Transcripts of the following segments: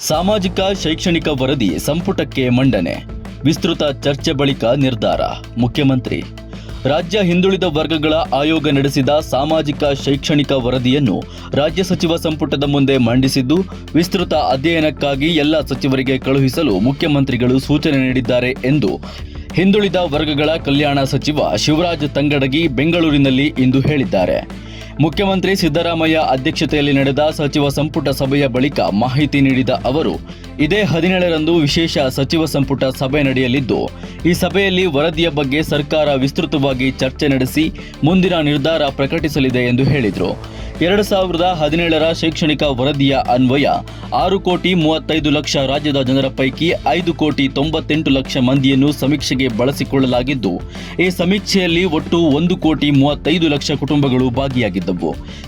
ಸಾಮಾಜಿಕ, ಶೈಕ್ಷಣಿಕ ವರದಿ ಸಂಪುಟಕ್ಕೆ ಮಂಡನೆ. ವಿಸ್ತೃತ ಚರ್ಚೆ ಬಳಿಕ ನಿರ್ಧಾರ. ಮುಖ್ಯಮಂತ್ರಿ. ರಾಜ್ಯ ಹಿಂದುಳಿದ ವರ್ಗಗಳ ಆಯೋಗ ನಡೆಸಿದ ಸಾಮಾಜಿಕ, ಶೈಕ್ಷಣಿಕ ವರದಿಯನ್ನು ರಾಜ್ಯ ಸಚಿವ ಸಂಪುಟದ ಮುಂದೆ ಮಂಡಿಸಿದ್ದು, ವಿಸ್ತೃತ ಅಧ್ಯಯನಕ್ಕಾಗಿ ಎಲ್ಲ ಸಚಿವರಿಗೆ ಕಳುಹಿಸಲು ಮುಖ್ಯಮಂತ್ರಿಗಳು ಸೂಚನೆ ನೀಡಿದ್ದಾರೆ ಎಂದು ಹಿಂದುಳಿದ ವರ್ಗಗಳ ಕಲ್ಯಾಣ ಸಚಿವ ಶಿವರಾಜ್ ತಂಗಡಗಿ ಬೆಂಗಳೂರಿನಲ್ಲಿ ಇಂದು ಹೇಳಿದ್ದಾರೆ. ಮುಖ್ಯಮಂತ್ರಿ ಸಿದ್ದರಾಮಯ್ಯ ಅಧ್ಯಕ್ಷತೆಯಲ್ಲಿ ನಡೆದ ಸಚಿವ ಸಂಪುಟ ಸಭೆಯ ಬಳಿಕ ಮಾಹಿತಿ ನೀಡಿದ ಅವರು, ಇದೇ ಹದಿನೇಳರಂದು ವಿಶೇಷ ಸಚಿವ ಸಂಪುಟ ಸಭೆ ನಡೆಯಲಿದ್ದು, ಈ ಸಭೆಯಲ್ಲಿ ವರದಿಯ ಬಗ್ಗೆ ಸರ್ಕಾರ ವಿಸ್ತೃತವಾಗಿ ಚರ್ಚೆ ನಡೆಸಿ ಮುಂದಿನ ನಿರ್ಧಾರ ಪ್ರಕಟಿಸಲಿದೆ ಎಂದು ಹೇಳಿದರು. ಎರಡು ಸಾವಿರದ ಹದಿನೇಳರ ಶೈಕ್ಷಣಿಕ ವರದಿಯ ಅನ್ವಯ, ಆರು ಕೋಟಿ ಮೂವತ್ತೈದು ಲಕ್ಷ ರಾಜ್ಯದ ಜನರ ಪೈಕಿ ಐದು ಕೋಟಿ ತೊಂಬತ್ತೆಂಟು ಲಕ್ಷ ಮಂದಿಯನ್ನು ಸಮೀಕ್ಷೆಗೆ ಬಳಸಿಕೊಳ್ಳಲಾಗಿದ್ದು, ಈ ಸಮೀಕ್ಷೆಯಲ್ಲಿ ಒಟ್ಟು ಒಂದು ಕೋಟಿ ಮೂವತ್ತೈದು ಲಕ್ಷ ಕುಟುಂಬಗಳು ಭಾಗಿಯಾಗಿದ್ದವು.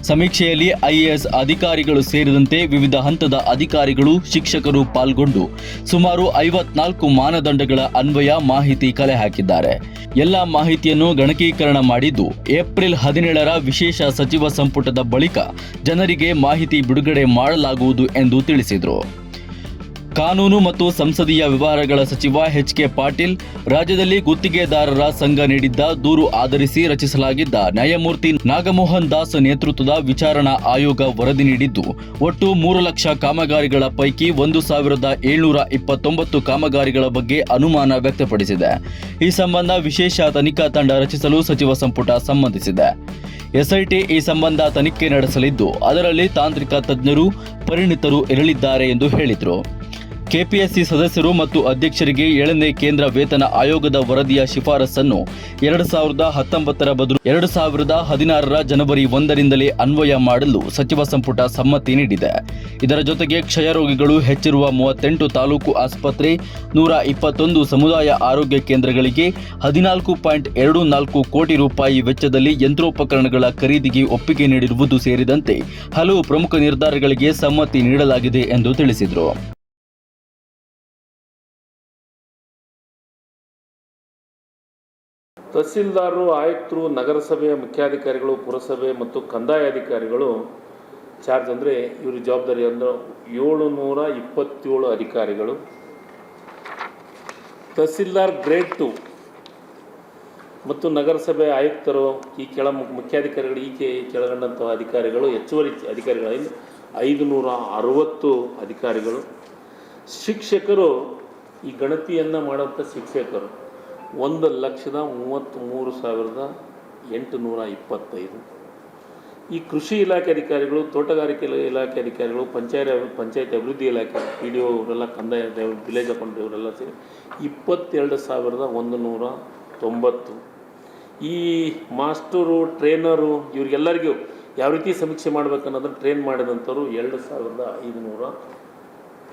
ಸಮೀಕ್ಷೆಯಲ್ಲಿ ಐಎಎಸ್ ಅಧಿಕಾರಿಗಳು ಸೇರಿದಂತೆ ವಿವಿಧ ಹಂತದ ಅಧಿಕಾರಿಗಳು, ಶಿಕ್ಷಕರು ಪಾಲ್ಗೊಂಡು ಸುಮಾರು ಐವತ್ನಾಲ್ಕು ಮಾನದಂಡಗಳ ಅನ್ವಯ ಮಾಹಿತಿ ಕಲೆ ಹಾಕಿದ್ದಾರೆ. ಎಲ್ಲ ಮಾಹಿತಿಯನ್ನು ಗಣಕೀಕರಣ ಮಾಡಿದ್ದು, ಏಪ್ರಿಲ್ ಹದಿನೇಳರ ವಿಶೇಷ ಸಚಿವ ಸಂಪುಟದ ಬಳಿಕ ಜನರಿಗೆ ಮಾಹಿತಿ ಬಿಡುಗಡೆ ಮಾಡಲಾಗುವುದು ಎಂದು ತಿಳಿಸಿದರು. ಕಾನೂನು ಮತ್ತು ಸಂಸದೀಯ ವ್ಯವಹಾರಗಳ ಸಚಿವ ಎಚ್ ಕೆ ಪಾಟೀಲ್ ರಾಜ್ಯದಲ್ಲಿ ಗುತ್ತಿಗೆದಾರರ ಸಂಘ ನೀಡಿದ್ದ ದೂರು ಆಧರಿಸಿ ರಚಿಸಲಾಗಿದ್ದ ನ್ಯಾಯಮೂರ್ತಿ ನಾಗಮೋಹನ್ ದಾಸ್ ನೇತೃತ್ವದ ವಿಚಾರಣಾ ಆಯೋಗ ವರದಿ ನೀಡಿದ್ದು, ಒಟ್ಟು ಮೂರು ಲಕ್ಷ ಕಾಮಗಾರಿಗಳ ಪೈಕಿ ಒಂದು ಸಾವಿರದ ಏಳ್ನೂರ ಇಪ್ಪತ್ತೊಂಬತ್ತು ಕಾಮಗಾರಿಗಳ ಬಗ್ಗೆ ಅನುಮಾನ ವ್ಯಕ್ತಪಡಿಸಿದೆ. ಈ ಸಂಬಂಧ ವಿಶೇಷ ತನಿಖಾ ತಂಡ ರಚಿಸಲು ಸಚಿವ ಸಂಪುಟ ಸಮ್ಮತಿಸಿದೆ. ಎಸ್ಐಟಿ ಈ ಸಂಬಂಧ ತನಿಖೆ ನಡೆಸಲಿದ್ದು, ಅದರಲ್ಲಿ ತಾಂತ್ರಿಕ ತಜ್ಞರು, ಪರಿಣಿತರು ಇರಲಿದ್ದಾರೆ ಎಂದು ಹೇಳಿದರು. ಕೆಪಿಎಸ್ಸಿ ಸದಸ್ಯರು ಮತ್ತು ಅಧ್ಯಕ್ಷರಿಗೆ ಏಳನೇ ಕೇಂದ್ರ ವೇತನ ಆಯೋಗದ ವರದಿಯ ಶಿಫಾರಸನ್ನು ಎರಡು ಸಾವಿರದ ಹತ್ತೊಂಬತ್ತರ ಬದಲು ಎರಡು ಸಾವಿರದ ಹದಿನಾರರ ಜನವರಿ ಒಂದರಿಂದಲೇ ಅನ್ವಯ ಮಾಡಲು ಸಚಿವ ಸಂಪುಟ ಸಮ್ಮತಿ ನೀಡಿದೆ. ಇದರ ಜೊತೆಗೆ ಕ್ಷಯರೋಗಿಗಳು ಹೆಚ್ಚಿರುವ ಮೂವತ್ತೆಂಟು ತಾಲೂಕು ಆಸ್ಪತ್ರೆ, ನೂರ ಇಪ್ಪತ್ತೊಂದು ಸಮುದಾಯ ಆರೋಗ್ಯ ಕೇಂದ್ರಗಳಿಗೆ ಹದಿನಾಲ್ಕು ಪಾಯಿಂಟ್ ಎರಡು ನಾಲ್ಕು ಕೋಟಿ ರೂಪಾಯಿ ವೆಚ್ಚದಲ್ಲಿ ಯಂತ್ರೋಪಕರಣಗಳ ಖರೀದಿಗೆ ಒಪ್ಪಿಗೆ ನೀಡಿರುವುದು ಸೇರಿದಂತೆ ಹಲವು ಪ್ರಮುಖ ನಿರ್ಧಾರಗಳಿಗೆ ಸಮ್ಮತಿ ನೀಡಲಾಗಿದೆ ಎಂದು ತಿಳಿಸಿದರು. ತಹಸೀಲ್ದಾರರು, ಆಯುಕ್ತರು ನಗರಸಭೆಯ ಮುಖ್ಯಾಧಿಕಾರಿಗಳು, ಪುರಸಭೆ ಮತ್ತು ಕಂದಾಯ ಅಧಿಕಾರಿಗಳು ಚಾರ್ಜ್ ಅಂದರೆ ಇವ್ರ ಜವಾಬ್ದಾರಿ ಅಂದ್ರೆ ಏಳು ನೂರ ಇಪ್ಪತ್ತೇಳು ಅಧಿಕಾರಿಗಳು. ತಹಸೀಲ್ದಾರ್ ಗ್ರೇಡ್ ಟು ಮತ್ತು ನಗರಸಭೆ ಆಯುಕ್ತರು, ಈ ಕೆಳ ಮುಖ್ಯಾಧಿಕಾರಿಗಳು, ಈ ಕೆಳಗಂಡಂತಹ ಅಧಿಕಾರಿಗಳು, ಹೆಚ್ಚುವರಿ ಅಧಿಕಾರಿಗಳು, ಐದು ನೂರ ಅರವತ್ತು ಅಧಿಕಾರಿಗಳು. ಶಿಕ್ಷಕರು ಈ ಗಣತಿಯನ್ನು ಮಾಡುವಂಥ ಶಿಕ್ಷಕರು. ಒಂದು ಲಕ್ಷದ ಮೂವತ್ತ್ಮೂರು ಸಾವಿರದ ಎಂಟುನೂರ ಇಪ್ಪತ್ತೈದು. ಈ ಕೃಷಿ ಇಲಾಖೆ ಅಧಿಕಾರಿಗಳು, ತೋಟಗಾರಿಕೆ ಇಲ- ಇಲಾಖೆ ಅಧಿಕಾರಿಗಳು, ಪಂಚಾಯತ್ ಪಂಚಾಯತ್ ಅಭಿವೃದ್ಧಿ ಇಲಾಖೆ ಪಿ ಡಿ ಒ ಇವರೆಲ್ಲ ಕಂದಾಯ ವಿಲೇಜ್ ಅಕೌಂಟ್ ಇವರೆಲ್ಲ ಸೇರಿ ಇಪ್ಪತ್ತೆರಡು ಸಾವಿರದ ಒಂದು ನೂರ ತೊಂಬತ್ತು. ಈ ಮಾಸ್ಟರು, ಟ್ರೈನರು, ಇವ್ರಿಗೆಲ್ಲರಿಗೂ ಯಾವ ರೀತಿ ಸಮೀಕ್ಷೆ ಮಾಡ್ಬೇಕನ್ನೋದನ್ನು ಟ್ರೈನ್ ಮಾಡಿದಂಥವ್ರು ಎರಡು ಸಾವಿರದ ಐದುನೂರ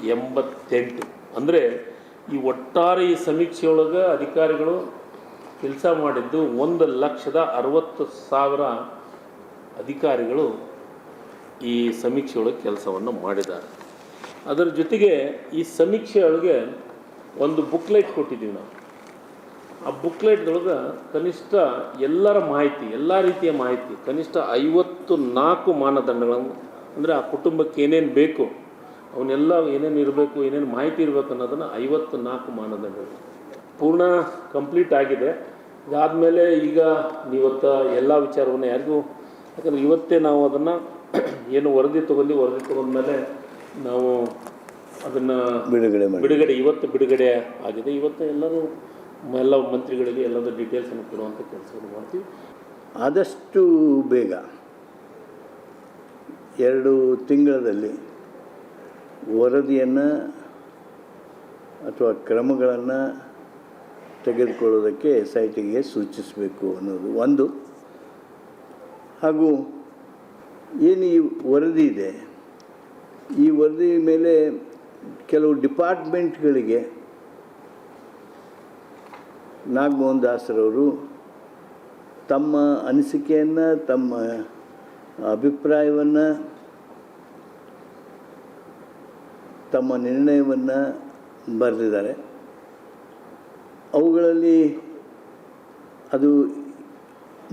ಎಂಬತ್ತೆಂಟು. ಅಂದರೆ ಈ ಒಟ್ಟಾರೆ ಈ ಸಮೀಕ್ಷೆಯೊಳಗೆ ಅಧಿಕಾರಿಗಳು ಕೆಲಸ ಮಾಡಿದ್ದು ಒಂದು ಲಕ್ಷದ ಅರವತ್ತು ಸಾವಿರ ಅಧಿಕಾರಿಗಳು ಈ ಸಮೀಕ್ಷೆಯೊಳಗೆ ಕೆಲಸವನ್ನು ಮಾಡಿದ್ದಾರೆ. ಅದರ ಜೊತೆಗೆ ಈ ಸಮೀಕ್ಷೆಯೊಳಗೆ ಒಂದು ಬುಕ್ಲೆಟ್ ಕೊಟ್ಟಿದ್ದೀವಿ ನಾವು. ಆ ಬುಕ್ಲೆಟ್ದೊಳಗೆ ಕನಿಷ್ಠ ಎಲ್ಲರ ಮಾಹಿತಿ, ಎಲ್ಲ ರೀತಿಯ ಮಾಹಿತಿ, ಕನಿಷ್ಠ ಐವತ್ತು ನಾಲ್ಕು ಮಾನದಂಡಗಳನ್ನು, ಅಂದರೆ ಆ ಕುಟುಂಬಕ್ಕೆ ಏನೇನು ಬೇಕು ಅವನ್ನೆಲ್ಲ ಏನೇನು ಇರಬೇಕು ಏನೇನು ಮಾಹಿತಿ ಇರಬೇಕು ಅನ್ನೋದನ್ನು ಐವತ್ತು ನಾಲ್ಕು ಮಾನದಂಡಗಳು. ಪೂರ್ಣ ಕಂಪ್ಲೀಟ್ ಆಗಿದೆ. ಇದಾದಮೇಲೆ ಈಗ ನೀವತ್ತ ಎಲ್ಲ ವಿಚಾರವನ್ನು ಯಾರಿಗೂ ಯಾಕಂದರೆ ಇವತ್ತೇ ನಾವು ಅದನ್ನು ಏನು ವರದಿ ತೊಗೊಂಡು ವರದಿ ತೊಗೊಂಡ್ಮೇಲೆ ನಾವು ಅದನ್ನು ಬಿಡುಗಡೆ ಬಿಡುಗಡೆ ಇವತ್ತು ಬಿಡುಗಡೆ ಆಗಿದೆ. ಇವತ್ತು ಎಲ್ಲರೂ ಎಲ್ಲ ಮಂತ್ರಿಗಳಿಗೆ ಎಲ್ಲದರ ಡೀಟೇಲ್ಸನ್ನು ಕೊಡುವಂಥ ಕೆಲಸವನ್ನು ಮಾಡ್ತೀವಿ. ಆದಷ್ಟು ಬೇಗ ಎರಡು ತಿಂಗಳಲ್ಲಿ ವರದಿಯನ್ನು ಅಥವಾ ಕ್ರಮಗಳನ್ನು ತೆಗೆದುಕೊಳ್ಳೋದಕ್ಕೆ ಎಸ್ ಐ ಟಿಗೆ ಸೂಚಿಸಬೇಕು ಅನ್ನೋದು ಒಂದು. ಹಾಗೂ ಏನು ಈ ವರದಿ ಇದೆ? ಈ ವರದಿ ಮೇಲೆ ಕೆಲವು ಡಿಪಾರ್ಟ್ಮೆಂಟ್ಗಳಿಗೆ ನಾಗಮೋಹನ್ ದಾಸರವರು ತಮ್ಮ ಅನಿಸಿಕೆಯನ್ನು, ತಮ್ಮ ಅಭಿಪ್ರಾಯವನ್ನು ತಮ್ಮ ನಿರ್ಣಯವನ್ನು ಬರೆದಿದ್ದಾರೆ. ಅವುಗಳಲ್ಲಿ ಅದು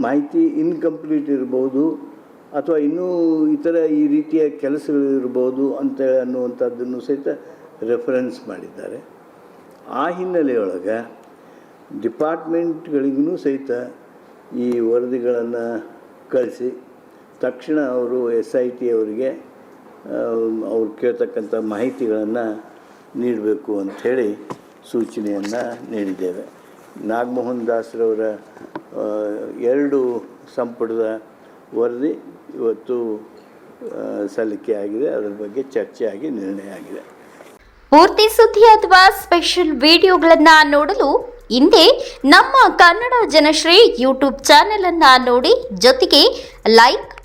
ಮಾಹಿತಿ ಇನ್ಕಂಪ್ಲೀಟ್ ಇರ್ಬೋದು ಅಥವಾ ಇನ್ನೂ ಇತರ ಈ ರೀತಿಯ ಕೆಲಸಗಳಿರ್ಬೋದು ಅಂತ ಅನ್ನುವಂಥದ್ದನ್ನು ಸಹಿತ ರೆಫರೆನ್ಸ್ ಮಾಡಿದ್ದಾರೆ. ಆ ಹಿನ್ನೆಲೆಯೊಳಗೆ ಡಿಪಾರ್ಟ್ಮೆಂಟ್ಗಳಿಗೂ ಸಹಿತ ಈ ವರದಿಗಳನ್ನು ಕಳಿಸಿ, ತಕ್ಷಣ ಅವರು ಎಸ್ ಐ ಟಿ ಅವರಿಗೆ ಅವ್ರು ಕೇಳ್ತಕ್ಕಂಥ ಮಾಹಿತಿಗಳನ್ನು ನೀಡಬೇಕು ಅಂಥೇಳಿ ಸೂಚನೆಯನ್ನು ನೀಡಿದ್ದೇವೆ. ನಾಗಮೋಹನ್ ದಾಸ್ರವರ ಎರಡು ಸಂಪುಟದ ವರದಿ ಇವತ್ತು ಸಲ್ಲಿಕೆಯಾಗಿದೆ ಅದರ ಬಗ್ಗೆ ಚರ್ಚೆಯಾಗಿ ನಿರ್ಣಯ ಆಗಿದೆ. ಪೂರ್ತಿ ಸುದ್ದಿ ಅಥವಾ ಸ್ಪೆಷಲ್ ವಿಡಿಯೋಗಳನ್ನು ನೋಡಲು ಹಿಂದೆ ನಮ್ಮ ಕನ್ನಡ ಜನಶ್ರೀ ಯೂಟ್ಯೂಬ್ ಚಾನೆಲ್ ಅನ್ನ ನೋಡಿ ಜೊತೆಗೆ ಲೈಕ್